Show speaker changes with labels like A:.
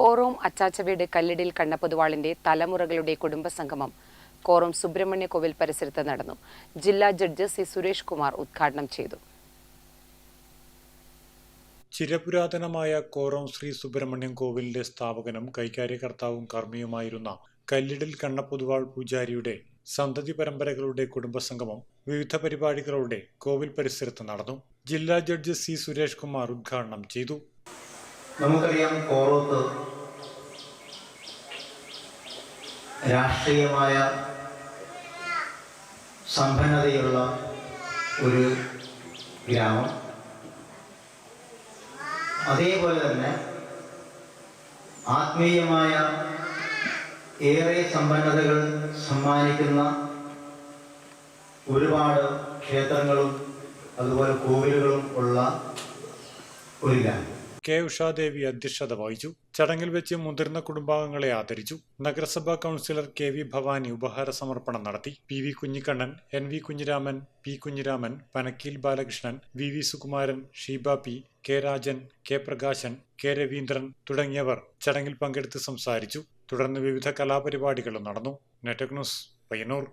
A: കോറോം അച്ചാച്ചവയുടെ കല്ലിടിൽ കണ്ണ പൊതുവാളിന്റെ തലമുറകളുടെ കുടുംബസംഗമം കോറോം സുബ്രഹ്മണ്യ കോവിൽ പരിസരത്ത് നടന്നു. ജില്ലാ ജഡ്ജ് സി സുരേഷ് കുമാർ ഉദ്ഘാടനം ചെയ്തു.
B: ചിരപുരാതനമായ കോറോം ശ്രീ സുബ്രഹ്മണ്യം കോവിലിന്റെ സ്ഥാപകനും കൈകാര്യകർത്താവും കർമ്മിയുമായിരുന്ന കല്ലിടിൽ കണ്ണപ്പൊതുവാൾ പൂജാരിയുടെ സന്തതി പരമ്പരകളുടെ കുടുംബസംഗമം വിവിധ പരിപാടികളോടെ കോവിൽ പരിസരത്ത് നടന്നു. ജില്ലാ ജഡ്ജി സി സുരേഷ് കുമാർ ഉദ്ഘാടനം ചെയ്തു.
C: നമുക്കറിയാം കോറോത്ത് രാഷ്ട്രീയമായ സമ്പന്നതയുള്ള ഒരു ഗ്രാമം. അതേപോലെ തന്നെ ആത്മീയമായ ഏറെ സമ്പന്നതകൾ സമ്മാനിക്കുന്ന ഒരുപാട് ക്ഷേത്രങ്ങളും അതുപോലെ കോവിലുകളും ഉള്ള ഒരു ഗ്രാമം.
B: കെ ഉഷാദേവി അധ്യക്ഷത വഹിച്ചു ചടങ്ങിൽ വെച്ച് മുതിർന്ന കുടുംബാംഗങ്ങളെ ആദരിച്ചു. നഗരസഭാ കൗൺസിലർ കെ വി ഭവാനി ഉപഹാര സമർപ്പണം നടത്തി. P V Kunhikannan N V Kunhiraman P Kunhiraman Panakkeel Balakrishnan V V Sukumaran Sheeba P K Rajan K Prakashan K Raveendran തുടങ്ങിയവർ ചടങ്ങിൽ പങ്കെടുത്ത് സംസാരിച്ചു. തുടർന്ന് വിവിധ കലാപരിപാടികളും നടന്നു. നെറ്റക് ന്യൂസ് പയ്യന്നൂർ